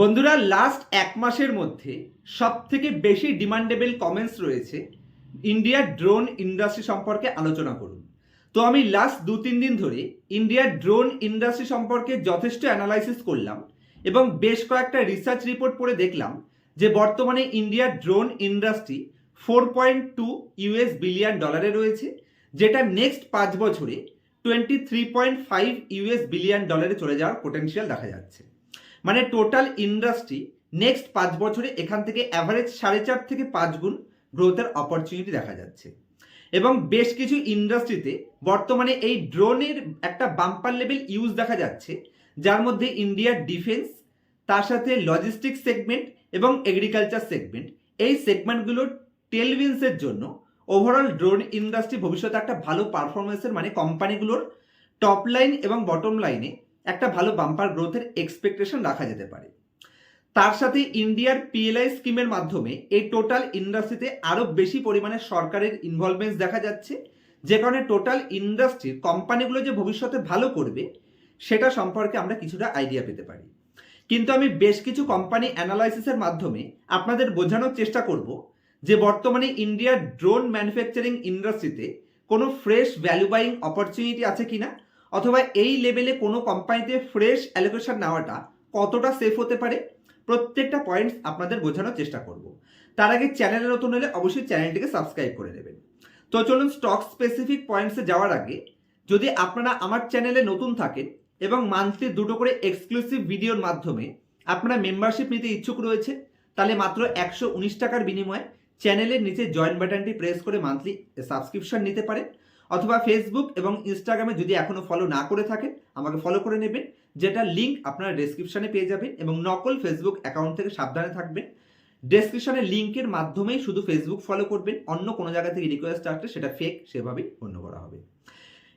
বন্ধুরা লাস্ট এক মাসের মধ্যে সব থেকে বেশি ডিমান্ডেবল কমেন্টস রয়েছে ইন্ডিয়ার ড্রোন ইন্ডাস্ট্রি সম্পর্কে আলোচনা করুন। তো আমি লাস্ট দু তিন দিন ধরে ইন্ডিয়ার ড্রোন ইন্ডাস্ট্রি সম্পর্কে যথেষ্ট অ্যানালাইসিস করলাম এবং বেশ কয়েকটা রিসার্চ রিপোর্ট পড়ে দেখলাম যে বর্তমানে ইন্ডিয়ার drone industry four point two US billion ডলারে রয়েছে, যেটা নেক্সট পাঁচ বছরে twenty three point five US billion ডলারে চলে যাওয়ার পোটেনশিয়াল দেখা যাচ্ছে। মানে টোটাল ইন্ডাস্ট্রি নেক্সট পাঁচ বছরে এখান থেকে অ্যাভারেজ সাড়ে চার থেকে পাঁচ গুণ গ্রোথের অপরচুনিটি দেখা যাচ্ছে। এবং বেশ কিছু ইন্ডাস্ট্রিতে বর্তমানে এই ড্রোনের একটা বাম্পার লেভেল ইউজ দেখা যাচ্ছে, যার মধ্যে ইন্ডিয়ার ডিফেন্স তার সাথে লজিস্টিক সেগমেন্ট এবং এগ্রিকালচার সেগমেন্ট এই সেগমেন্টগুলোর টেলউইন্সের জন্য ওভারঅল ড্রোন ইন্ডাস্ট্রি ভবিষ্যতে একটা ভালো পারফরমেন্সের মানে কোম্পানিগুলোর টপ লাইন এবং বটম লাইনে একটা ভালো বাম্পার গ্রোথের এক্সপেকটেশন রাখা যেতে পারে। তার সাথে ইন্ডিয়ার পিএলআই স্কিমের মাধ্যমে এই টোটাল ইন্ডাস্ট্রিতে আরও বেশি পরিমাণে সরকারের ইনভলভমেন্ট দেখা যাচ্ছে। যে কারণে টোটাল ইন্ডাস্ট্রির কোম্পানিগুলো যে ভবিষ্যতে ভালো করবে, সেটা সম্পর্কে আমরা কিছুটা আইডিয়া পেতে পারি। কিন্তু আমি বেশ কিছু কোম্পানি অ্যানালাইসিসের মাধ্যমে আপনাদের বোঝানোর চেষ্টা করব যে বর্তমানে ইন্ডিয়ার ড্রোন ম্যানুফ্যাকচারিং ইন্ডাস্ট্রিতে কোনো ফ্রেশ ভ্যালু বাইং অপরচুনিটি আছে কিনা। অথবা এই লেভেলে কোনো কোম্পানিতে ফ্রেশ অ্যালোকেশন নেওয়াটা কতটা সেফ হতে পারে? প্রত্যেকটা পয়েন্টস আপনাদের বোঝানোর চেষ্টা করব। তার আগে চ্যানেলে নতুন হলে অবশ্যই চ্যানেলটিকে সাবস্ক্রাইব করে নেবেন। তো চলুন স্টক স্পেসিফিক পয়েন্টসে যাওয়ার আগে, যদি আপনারা আমার চ্যানেলে নতুন থাকেন এবং মান্থলি দুটো করে এক্সক্লুসিভ ভিডিওর মাধ্যমে আপনারা মেম্বারশিপ নিতে ইচ্ছুক রয়েছে, তাহলে মাত্র একশো উনিশ টাকার বিনিময়ে চ্যানেলের নিচে জয়েন বাটনটি প্রেস করে মান্থলি সাবস্ক্রিপশন নিতে পারেন। অথবা ফেসবুক এবং ইনস্টাগ্রামে যদি এখনও ফলো না করে থাকেন, আমাকে ফলো করে নেবেন, যেটা লিঙ্ক আপনারা ডেসক্রিপশানে পেয়ে যাবেন এবং নকল ফেসবুক অ্যাকাউন্ট থেকে সাবধানে থাকবেন। ডেসক্রিপশনের লিঙ্কের মাধ্যমেই শুধু ফেসবুক ফলো করবেন, অন্য কোনো জায়গা থেকে রিকোয়েস্ট আসলে সেটা ফেক সেভাবেই গণ্য করা হবে।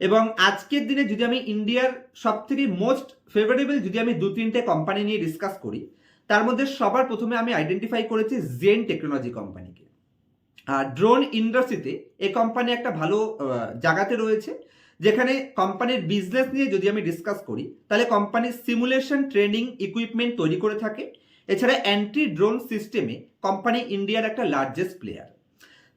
এবং আজকের দিনে যদি আমি ইন্ডিয়ার সব থেকে মোস্ট ফেভারেবল যদি আমি দু তিনটে কোম্পানি নিয়ে ডিসকাস করি, তার মধ্যে সবার প্রথমে আমি আইডেন্টিফাই করেছি জেন টেকনোলজি কোম্পানিকে ড্রোন ইন্ডাস্ট্রিতে এ কোম্পানি একটা ভালো জায়গাতে রয়েছে, যেখানে কোম্পানির বিজনেস নিয়ে যদি আমি ডিসকাস করি, তাহলে কোম্পানির সিমুলেশন ট্রেনিং ইকুইপমেন্ট তৈরি করে থাকে। এছাড়া অ্যান্টি ড্রোন সিস্টেমে কোম্পানি ইন্ডিয়ার একটা লার্জেস্ট প্লেয়ার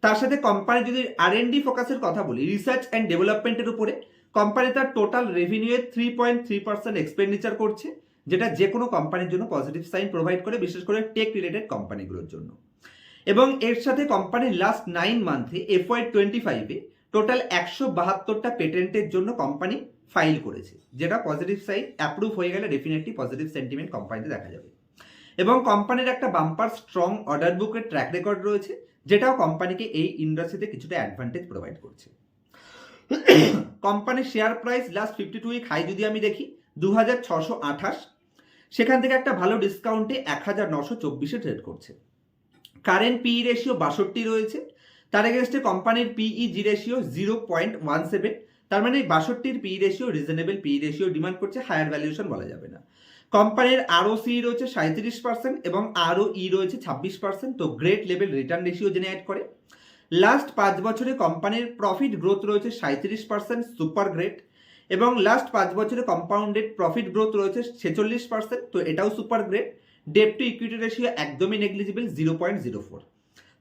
তার সাথে কোম্পানি যদি আর এন ডি ফোকাসের কথা বলি রিসার্চ অ্যান্ড ডেভেলপমেন্টের উপরে কোম্পানি তার total রেভিনিউয়ের three point three percent expenditure করছে, যেটা যে কোনো কোম্পানির জন্য পজিটিভ সাইন প্রোভাইড করে, বিশেষ করে টেক রিলেটেড কোম্পানিগুলোর জন্য। এবং এর সাথে কোম্পানির লাস্ট নাইন মান্থে এফওয়াই টোয়েন্টি ফাইভে টোটাল একশো বাহাত্তরটা পেটেন্টের জন্য কোম্পানি ফাইল করেছে। যেটা পজিটিভ সাইড অ্যাপ্রুভ হয়ে গেলে ডেফিনেটলি পজিটিভ সেন্টিমেন্ট কোম্পানিতে দেখা যাবে। এবং কোম্পানির একটা বাম্পার স্ট্রং অর্ডার বুকের ট্র্যাক রেকর্ড রয়েছে, যেটাও কোম্পানিকে এই ইন্ডাস্ট্রিতে কিছুটা অ্যাডভান্টেজ প্রোভাইড করছে। কোম্পানির share price last fifty two week high যদি আমি দেখি দু হাজার ছশো আঠাশ, সেখান থেকে একটা ভালো ডিসকাউন্টে এক হাজার নশো চব্বিশে ট্রেড করছে। কারেন্ট পিই রেশিও বাষট্টি রয়েছে। তার এগেনস্টে কোম্পানির PE G ratio zero point one seven তার মানে বাষট্টির PE ratio reasonable PE ratio demand করছে হায়ার ভ্যালুয়েশন বলা যাবে না। কোম্পানির আরও সি রয়েছে সাঁত্রিশ পার্সেন্ট এবং আরও ই রয়েছে ছাব্বিশ পার্সেন্ট তো great level return ratio generate করে। লাস্ট পাঁচ বছরে কোম্পানির প্রফিট গ্রোথ রয়েছে সাঁত্রিশ পার্সেন্ট সুপার গ্রেট এবং লাস্ট পাঁচ বছরে কম্পাউন্ডেড প্রফিট গ্রোথ রয়েছে ছেচল্লিশ পার্সেন্ট তো এটাও super great debt to equity ratio একদমই negligible zero point zero four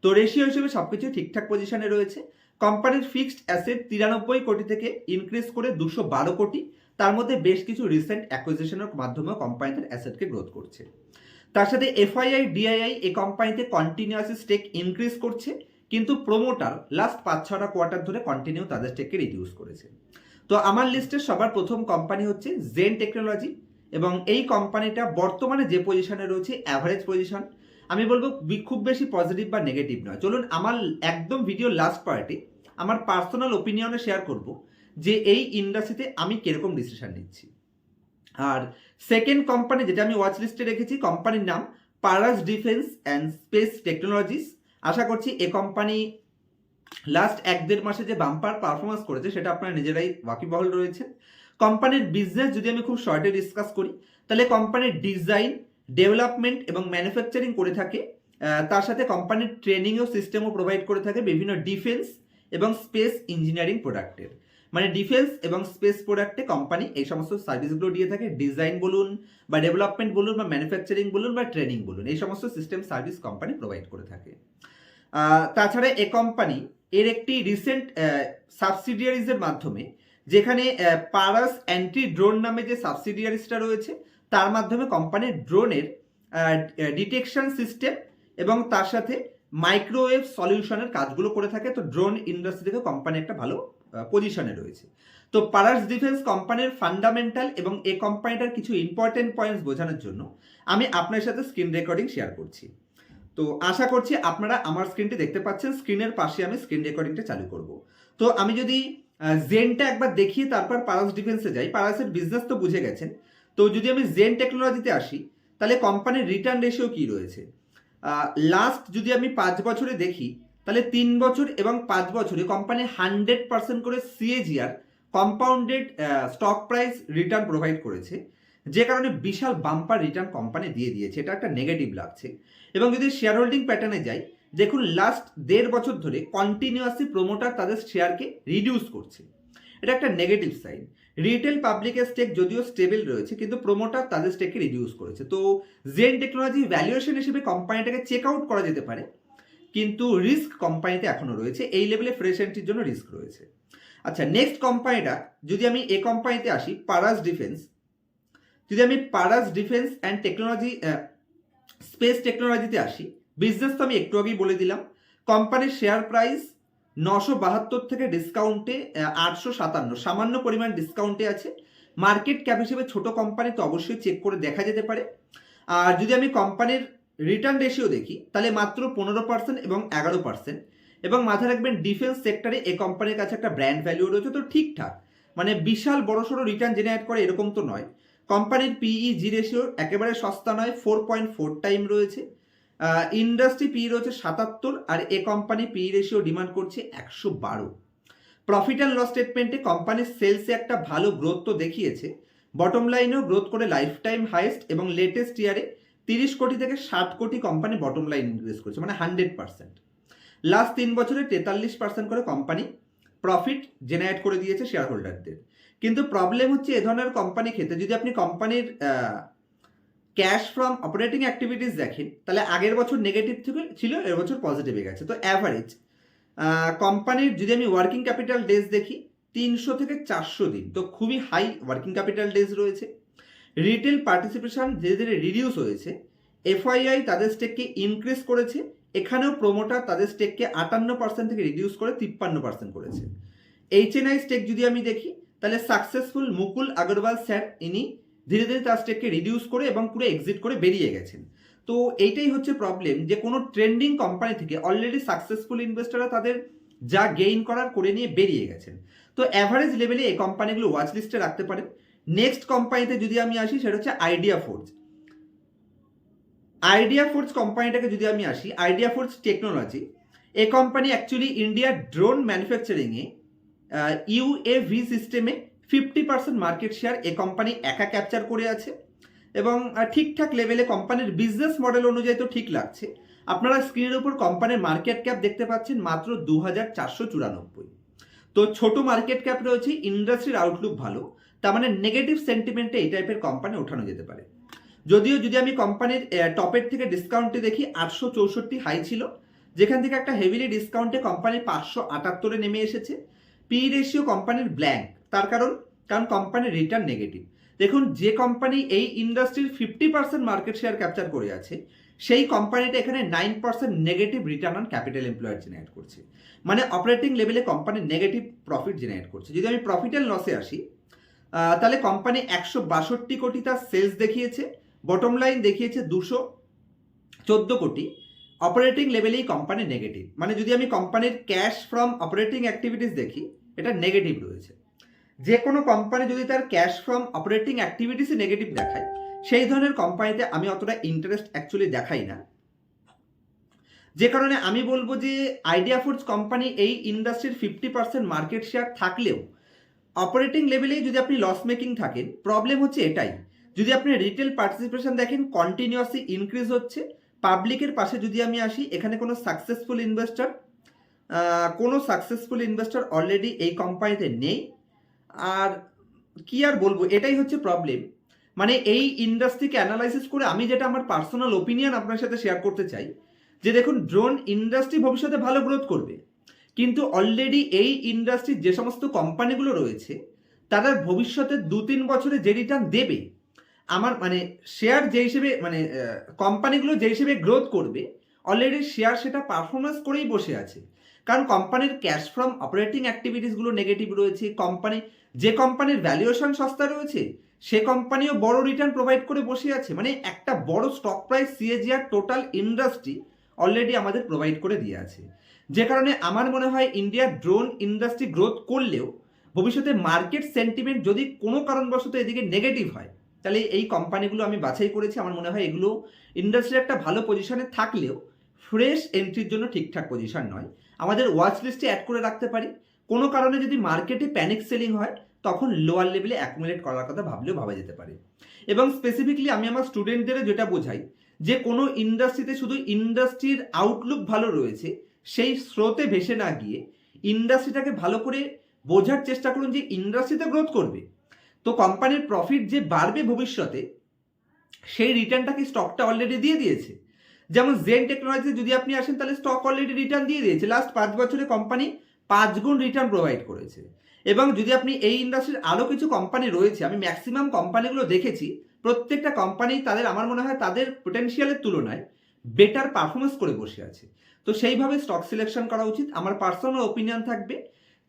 তো রেশিও হিসেবে সব কিছু ঠিকঠাক পজিশনে রয়েছে। কোম্পানির ফিক্সড অ্যাসেট তিরানব্বই কোটি থেকে ইনক্রিজ করে দুশো বারো কোটি। তার মধ্যে বেশ কিছু রিসেন্ট অ্যাকুইজিশনের মাধ্যমেও কোম্পানি তার অ্যাসেটকে গ্রোথ করছে। তার সাথে এফআইআই ডিআইআই এই কোম্পানিতে কন্টিনিউয়াসলি স্টেক ইনক্রিজ করছে। কিন্তু প্রোমোটার লাস্ট পাঁচ ছটা কোয়ার্টার ধরে কন্টিনিউ তাদের স্টেককে রিডিউস করেছে। তো আমার লিস্টের সবার প্রথম কোম্পানি হচ্ছে জেন টেকনোলজি এবং এই কোম্পানিটা বর্তমানে যে পজিশনে রয়েছে অ্যাভারেজ পজিশন আমি বলব খুব বেশি পজিটিভ বা নেগেটিভ নয়। চলুন আমার একদম ভিডিও লাস্ট পার্টে আমার পার্সোনাল ওপিনিয়নে শেয়ার করব যে এই ইন্ডাস্ট্রিতে আমি কীরকম ডিসিশন নিচ্ছি। আর সেকেন্ড কোম্পানি যেটা আমি ওয়াচ লিস্টে রেখেছি কোম্পানির নাম Paras defence and space technologies আশা করছি এ কোম্পানি লাস্ট এক দেড় মাসে যে বাম্পার পারফরমেন্স করেছে, সেটা আপনারা নিজেরাই ওয়াকিবহল রয়েছে। কোম্পানির বিজনেস যদি আমি খুব শর্টে ডিসকাস করি, তাহলে কোম্পানির ডিজাইন ডেভেলপমেন্ট এবং ম্যানুফ্যাকচারিং করে থাকে। তার সাথে কোম্পানির ট্রেনিং ও সিস্টেমও প্রোভাইড করে থাকে বিভিন্ন ডিফেন্স এবং স্পেস ইঞ্জিনিয়ারিং প্রোডাক্টের মানে ডিফেন্স এবং স্পেস প্রোডাক্টে কোম্পানি এই সমস্ত সার্ভিসগুলো দিয়ে থাকে। ডিজাইন বলুন বা ডেভেলপমেন্ট বলুন বা ম্যানুফ্যাকচারিং বলুন বা ট্রেনিং বলুন, এই সমস্ত সিস্টেম সার্ভিস কোম্পানি প্রোভাইড করে থাকে। তাছাড়া এ কোম্পানি এর একটি রিসেন্ট সাবসিডিয়ারিজের মাধ্যমে যেখানে পারাস অ্যান্টি ড্রোন নামে যে সাবসিডিয়ারিজটা রয়েছে, তার মাধ্যমে কোম্পানির ড্রোনের ডিটেকশন সিস্টেম এবং তার সাথে মাইক্রোওয়েভ সলিউশনের কাজগুলো করে থাকে। তো ড্রোন ইন্ডাস্ট্রি থেকে কোম্পানি একটা ভালো পজিশনে রয়েছে। তো পারাস ডিফেন্স কোম্পানির ফান্ডামেন্টাল এবং এই কোম্পানিটার কিছু ইম্পর্টেন্ট পয়েন্টস বোঝানোর জন্য আমি আপনার সাথে স্ক্রিন রেকর্ডিং শেয়ার করছি। তো আশা করছি আপনারা আমার স্ক্রিনটি দেখতে পাচ্ছেন। স্ক্রিনের পাশে আমি স্ক্রিন রেকর্ডিংটা চালু করব। তো আমি যদি জেনটা একবার দেখিয়ে তারপর পারাস ডিফেন্সে যাই। পারাসের বিজনেস তো বুঝে গেছেন। তো যদি আমি জেন টেকনোলজিতে আসি, তাহলে কোম্পানির রিটার্ন রেশিও কি রয়েছে? লাস্ট যদি আমি পাঁচ বছরে দেখি, তাহলে তিন বছর এবং পাঁচ বছরে কোম্পানি হান্ড্রেড পার্সেন্ট করে CAGR compounded stock price return provide করেছে। যে কারণে বিশাল বাম্পার রিটার্ন কোম্পানি দিয়ে দিয়েছে। এটা একটা নেগেটিভ লাগছে। এবং যদি শেয়ার হোল্ডিং প্যাটার্নে যাই দেখুন লাস্ট দেড় বছর ধরে কন্টিনিউয়াসলি প্রোমোটার তাদের শেয়ারকে রিডিউস করছে। এটা একটা নেগেটিভ সাইন রিটেল পাবলিকের স্টেক যদিও স্টেবল রয়েছে, কিন্তু প্রোমোটার তাদের স্টেককে রিডিউস করেছে। তো জেন টেকনোলজি ভ্যালুয়েশন হিসেবে কোম্পানিটাকে চেক আউট করা যেতে পারে, কিন্তু রিস্ক কোম্পানিতে এখনও রয়েছে। এই লেভেলে ফ্রেশ এন্ট্রির জন্য রিস্ক রয়েছে। আচ্ছা নেক্সট কোম্পানিটা যদি আমি এ কোম্পানিতে আসি পারাস ডিফেন্স যদি আমি Paras defence and technology space টেকনোলজিতে আসি বিজনেস তো আমি একটু আগেই বলে দিলাম। কোম্পানির শেয়ার প্রাইস নশো বাহাত্তর থেকে ডিসকাউন্টে আটশো সাতান্ন। সামান্য পরিমাণ ডিসকাউন্টে আছে। মার্কেট ক্যাপ হিসেবে ছোট কোম্পানি তো অবশ্যই চেক করে দেখা যেতে পারে। আর যদি আমি কোম্পানির রিটার্ন রেশিও দেখি, তাহলে মাত্র পনেরো পার্সেন্ট এবং এগারো পার্সেন্ট এবং মাথায় রাখবেন ডিফেন্স সেক্টরে এ কোম্পানির কাছে একটা ব্র্যান্ড ভ্যালু রয়েছে তো ঠিকঠাক। মানে বিশাল বড়সড় রিটার্ন জেনারেট করে এরকম তো নয়। কোম্পানির পিই জি রেশিও একেবারে সস্তা নয় ফোর পয়েন্ট ফোর টাইম রয়েছে। ইন্ডাস্ট্রি পি রয়েছে সাতাত্তর আর এ কোম্পানি পি রেশিও ডিমান্ড করছে একশো বারো। প্রফিট অ্যান্ড লস স্টেটমেন্টে কোম্পানির সেলসে একটা ভালো গ্রোথ তো দেখিয়েছে। বটম লাইনেও গ্রোথ করে লাইফ টাইম হাইয়েস্ট এবং লেটেস্ট ইয়ারে তিরিশ কোটি থেকে ষাট কোটি কোম্পানি বটম লাইন ইনক্রিজ করেছে মানে হান্ড্রেড পার্সেন্ট লাস্ট তিন বছরে তেতাল্লিশ পার্সেন্ট করে কোম্পানি প্রফিট জেনারেট করে দিয়েছে শেয়ার হোল্ডারদের কিন্তু প্রবলেম হচ্ছে এ ধরনের কোম্পানি ক্ষেত্রে যদি আপনি কোম্পানির ক্যাশ ফ্রম অপারেটিং অ্যাক্টিভিটিস দেখেন, তাহলে আগের বছর নেগেটিভ থেকে ছিল, এর বছর পজিটিভে গেছে। তো অ্যাভারেজ কোম্পানির যদি আমি ওয়ার্কিং ক্যাপিটাল ডেজ দেখি, তিনশো থেকে চারশো দিন, তো খুবই হাই ওয়ার্কিং ক্যাপিটাল ডেজ রয়েছে। রিটেল পার্টিসিপেশন ধীরে ধীরে রিডিউস হয়েছে। এফআইআই তাদের স্টেককে ইনক্রিজ করেছে, এখানেও প্রোমোটার তাদের স্টেককে আটান্ন পার্সেন্ট থেকে রিডিউস করে তিপ্পান্ন পার্সেন্ট করেছে। এইচএনআই স্টেক যদি আমি দেখি, তাহলে সাকসেসফুল মুকুল আগরওয়াল স্যার ইনি ধীরে ধীরে তার স্টেককে রিডিউস করে এবং পুরো এক্সিট করে বেরিয়ে গেছেন। তো এইটাই হচ্ছে প্রবলেম যে কোনো ট্রেন্ডিং কোম্পানি থেকে অলরেডি সাকসেসফুল ইনভেস্টাররা তাদের যা গেইন করার করে নিয়ে বেরিয়ে গেছেন। তো অ্যাভারেজ লেভেলে এই কোম্পানিগুলো ওয়াচ লিস্টে রাখতে পারেন। নেক্সট কোম্পানিতে যদি আমি আসি, সেটা হচ্ছে আইডিয়া ফোর্স আইডিয়া ফোর্স কোম্পানিটাকে যদি আমি আসি আইডিয়া ফোর্স টেকনোলজি এ কোম্পানি অ্যাকচুয়ালি ইন্ডিয়ার ড্রোন ম্যানুফ্যাকচারিংয়ে ইউএভি সিস্টেমে ফিফটি পার্সেন্ট মার্কেট শেয়ার এ কোম্পানি একা ক্যাপচার করে আছে এবং ঠিকঠাক লেভেলে কোম্পানির বিজনেস মডেল অনুযায়ী তো ঠিক লাগছে। আপনারা স্ক্রিনের উপর কোম্পানির মার্কেট ক্যাপ দেখতে পাচ্ছেন মাত্র দু হাজার চারশো চুরানব্বই। তো ছোট মার্কেট ক্যাপ রয়েছে, ইন্ডাস্ট্রির আউটলুক ভালো, তার মানে নেগেটিভ সেন্টিমেন্টে এই টাইপের কোম্পানি ওঠানো যেতে পারে। যদিও, যদি আমি কোম্পানির টপের থেকে ডিসকাউন্টে দেখি, আটশো চৌষট্টি হাই ছিল, যেখান থেকে একটা হেভিলি ডিসকাউন্টে কোম্পানি পাঁচশো আটাত্তরে নেমে এসেছে। পি রেশিও কোম্পানির ব্ল্যাঙ্ক তার কারণ কারণ কোম্পানির রিটার্ন নেগেটিভ দেখুন, যে কোম্পানি এই ইন্ডাস্ট্রির fifty percent market share capture করে আছে, সেই কোম্পানিটা এখানে nine percent negative return on capital employer generate করছে। মানে অপারেটিং লেভেলে কোম্পানি নেগেটিভ প্রফিট জেনারেট করছে। যদি আমি প্রফিট অ্যান্ড লসে আসি তাহলে কোম্পানি একশো বাষট্টি কোটি তার সেলস দেখিয়েছে বটম লাইন দেখিয়েছে দুশো চোদ্দ কোটি। অপারেটিং লেভেলেই কোম্পানি নেগেটিভ মানে যদি আমি কোম্পানির ক্যাশ ফ্রম অপারেটিং অ্যাক্টিভিটিস দেখি, এটা নেগেটিভ রয়েছে। যে কোনো কোম্পানি যদি তার ক্যাশ ফ্রম অপারেটিং অ্যাক্টিভিটিসই নেগেটিভ দেখায়, সেই ধরনের কোম্পানিতে আমি অতটা ইন্টারেস্ট অ্যাকচুয়ালি দেখাই না। যে কারণে আমি বলব যে আইডিয়া ফুডস কোম্পানি এই ইন্ডাস্ট্রির ফিফটি পার্সেন্ট মার্কেট শেয়ার থাকলেও অপারেটিং লেভেলেই যদি আপনি লস মেকিং থাকেন প্রবলেম হচ্ছে এটাই। যদি আপনি রিটেল পার্টিসিপেশন দেখেন কন্টিনিউয়াসলি ইনক্রিজ হচ্ছে। পাবলিকের পাশে যদি আমি আসি, এখানে কোনো সাকসেসফুল ইনভেস্টর কোনো সাকসেসফুল ইনভেস্টর অলরেডি এই কোম্পানিতে নেই। আর কি আর বলব, এটাই হচ্ছে প্রবলেম মানে এই ইন্ডাস্ট্রিকে অ্যানালাইসিস করে আমি যেটা আমার পার্সোনাল ওপিনিয়ন আপনার সাথে শেয়ার করতে চাই, যে দেখুন ড্রোন ইন্ডাস্ট্রি ভবিষ্যতে ভালো গ্রোথ করবে, কিন্তু অলরেডি এই ইন্ডাস্ট্রির যে সমস্ত কোম্পানিগুলো রয়েছে, তারা ভবিষ্যতে দু তিন বছরে যে রিটার্ন দেবে, আমার মানে শেয়ার যে হিসেবে মানে কোম্পানিগুলো যে হিসেবে গ্রোথ করবে অলরেডি শেয়ার সেটা পারফরমেন্স করেই বসে আছে। কারণ কোম্পানির ক্যাশ ফ্রম অপারেটিং অ্যাক্টিভিটিসগুলো নেগেটিভ রয়েছে কোম্পানি যে কোম্পানির ভ্যালুয়েশন সস্তা রয়েছে, সে কোম্পানিও বড় রিটার্ন প্রোভাইড করে বসে আছে। মানে একটা বড় stock price CAGR total industry already আমাদের প্রোভাইড করে দিয়ে আছে। যে কারণে আমার মনে হয় ইন্ডিয়ার ড্রোন ইন্ডাস্ট্রি গ্রোথ করলেও ভবিষ্যতে মার্কেট সেন্টিমেন্ট যদি কোনো কারণবশত এদিকে নেগেটিভ হয়, তাহলে এই কোম্পানিগুলো আমি বাছাই করেছি। আমার মনে হয় এগুলো ইন্ডাস্ট্রির একটা ভালো পজিশনে থাকলেও ফ্রেশ এন্ট্রির জন্য ঠিকঠাক পজিশন নয়। আমাদের ওয়াচ লিস্টে অ্যাড করে রাখতে পারি। কোনো কারণে যদি মার্কেটে প্যানিক সেলিং হয়, তখন লোয়ার লেভেলে অ্যাকুমুলেট করার কথা ভাবলেও ভাবা যেতে পারে। এবং স্পেসিফিকলি আমি আমার স্টুডেন্টদের যেটা বোঝাই, যে কোনো ইন্ডাস্ট্রিতে শুধু ইন্ডাস্ট্রির আউটলুক ভালো রয়েছে, সেই স্রোতে ভেসে না গিয়ে ইন্ডাস্ট্রিটাকে ভালো করে বোঝার চেষ্টা করুন যে ইন্ডাস্ট্রিতে গ্রোথ করবে। তো কোম্পানির প্রফিট যে বাড়বে ভবিষ্যতে, সেই রিটার্নটা কি স্টকটা অলরেডি দিয়ে দিয়েছে। যেমন জেন টেকনোলজি যদি আপনি আসেন, তাহলে স্টক অলরেডি রিটার্ন দিয়ে দিয়েছে। লাস্ট পাঁচ বছরে কোম্পানি পাঁচ গুণ রিটার্ন প্রোভাইড করেছে। এবং যদি আপনি এই ইন্ডাস্ট্রির আরও কিছু কোম্পানি রয়েছে, আমি ম্যাক্সিমাম কোম্পানিগুলো দেখেছি, প্রত্যেকটা কোম্পানি তাদের, আমার মনে হয় তাদের পোটেনশিয়ালের তুলনায় বেটার পারফরমেন্স করে বসে আছে। তো সেইভাবে স্টক সিলেকশন করা উচিত। আমার পার্সোনাল ওপিনিয়ন থাকবে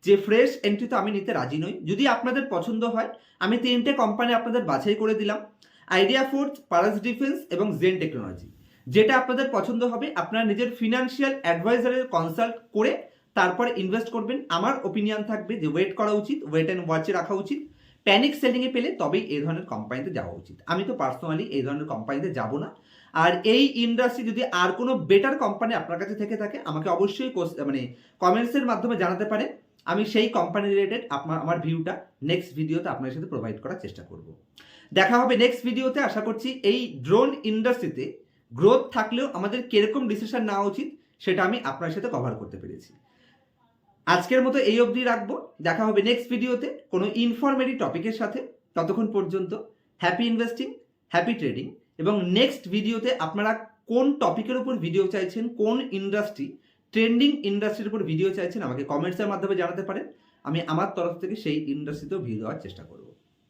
যে ফ্রেশ এন্ট্রি তো আমি নিতে রাজি নই। যদি আপনাদের পছন্দ হয়, আমি তিনটে কোম্পানি আপনাদের বাছাই করে দিলাম। আইডিয়া ফোর্স পারাস ডিফেন্স এবং জেন টেকনোলজি যেটা আপনাদের পছন্দ হবে, আপনারা নিজের ফিনান্সিয়াল অ্যাডভাইজারের কনসাল্ট করে তারপরে ইনভেস্ট করবেন। আমার ওপিনিয়ন থাকবে যে ওয়েট করা উচিত ওয়েট অ্যান্ড ওয়াচে রাখা উচিত। প্যানিক সেলিংয়ে পেলে তবেই এই ধরনের কোম্পানিতে যাওয়া উচিত। আমি তো পার্সোনালি এই ধরনের কোম্পানিতে যাব না। আর এই ইন্ডাস্ট্রি যদি আর কোনো বেটার কোম্পানি আপনার কাছে থেকে থাকে, আমাকে অবশ্যই মানে কমেন্টসের মাধ্যমে জানাতে পারেন। আমি সেই কোম্পানি রিলেটেড আপনার আমার ভিউটা নেক্সট ভিডিওতে আপনার সাথে প্রোভাইড করার চেষ্টা করব। দেখা হবে নেক্সট ভিডিওতে আশা করছি এই ড্রোন ইন্ডাস্ট্রিতে গ্রোথ থাকলেও আমাদের কীরকম ডিসিশন নেওয়া উচিত, সেটা আমি আপনার সাথে কভার করতে পেরেছি। আজকের মতো এই অবধি রাখব। দেখা হবে নেক্সট ভিডিওতে কোনো ইনফরমেটিভ টপিকের সাথে। ততক্ষণ পর্যন্ত হ্যাপি ইনভেস্টিং হ্যাপি ট্রেডিং এবং নেক্সট ভিডিওতে আপনারা কোন টপিকের উপর ভিডিও চাইছেন, কোন ইন্ডাস্ট্রি ট্রেন্ডিং ইন্ডাস্ট্রির উপর ভিডিও চাইছেন আমাকে কমেন্টসের মাধ্যমে জানাতে পারেন। আমি আমার তরফ থেকে সেই ইন্ডাস্ট্রিতেও ভিডিও দেওয়ার চেষ্টা করব।